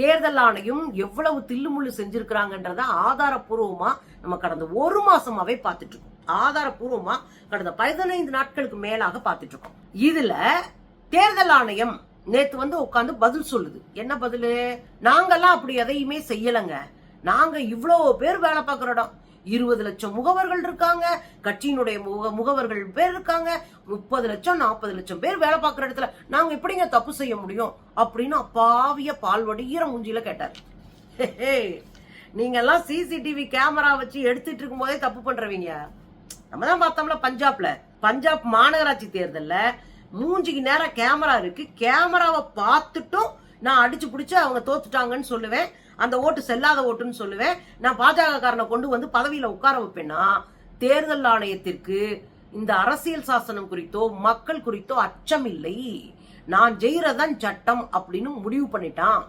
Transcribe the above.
தேர்தல் ஆணையம் எவ்வளவு தில்லுமுள்ளு செஞ்சிருக்கிறாங்கன்றத ஆதாரப்பூர்வமா நம்ம கடந்த ஒரு மாசமாவே பார்த்துட்டு இருக்கோம் ஆதாரப்பூர்வமா கடந்த பதினைந்து நாட்களுக்கு மேலாக பார்த்துட்டு இருக்கோம் இதுல தேர்தல் ஆணையம் நேத்து வந்து உட்காந்து பதில் சொல்லுது. என்ன பதிலு? நாங்கெல்லாம் அப்படி எதையுமே செய்யலங்க. நாங்க இவ்வளோ பேர் வேலை பார்க்குற இடம். இருபது லட்சம் முகவர்கள் இருக்காங்க. கட்சியினுடைய முக முகவர்கள் பேர் இருக்காங்க. முப்பது லட்சம் நாற்பது லட்சம் பேர் வேலை பார்க்குற இடத்துல நாங்க எப்படிங்க தப்பு செய்ய முடியும்? அப்படின்னு அப்பாவிய பால் வடிகிற மூஞ்சில கேட்டார். நீங்க எல்லாம் சிசிடிவி கேமரா வச்சு எடுத்துட்டு இருக்கும் போதே தப்பு பண்றவங்க. நம்ம தான் பார்த்தோம்ல பஞ்சாப்ல. பஞ்சாப் மாநகராட்சி தேர்தல்ல மூஞ்சிக்கு நேரம் கேமரா இருக்கு. கேமராவை பார்த்துட்டும் நான் அடிச்சு பிடிச்சி அவங்க தோத்துட்டாங்கன்னு சொல்லுவேன். அந்த ஓட்டு செல்லாத ஓட்டுன்னு சொல்லுவேன். நான் பாஜக காரனை கொண்டு வந்து பதவியில் உட்கார வைப்பேன்னா தேர்தல் ஆணையத்திற்கு இந்த அரசியல் சாசனம் குறித்தோ மக்கள் குறித்தோ அச்சம் இல்லை நான் ஜெயிறதான் சட்டம் அப்படின்னு முடிவு பண்ணிட்டான்.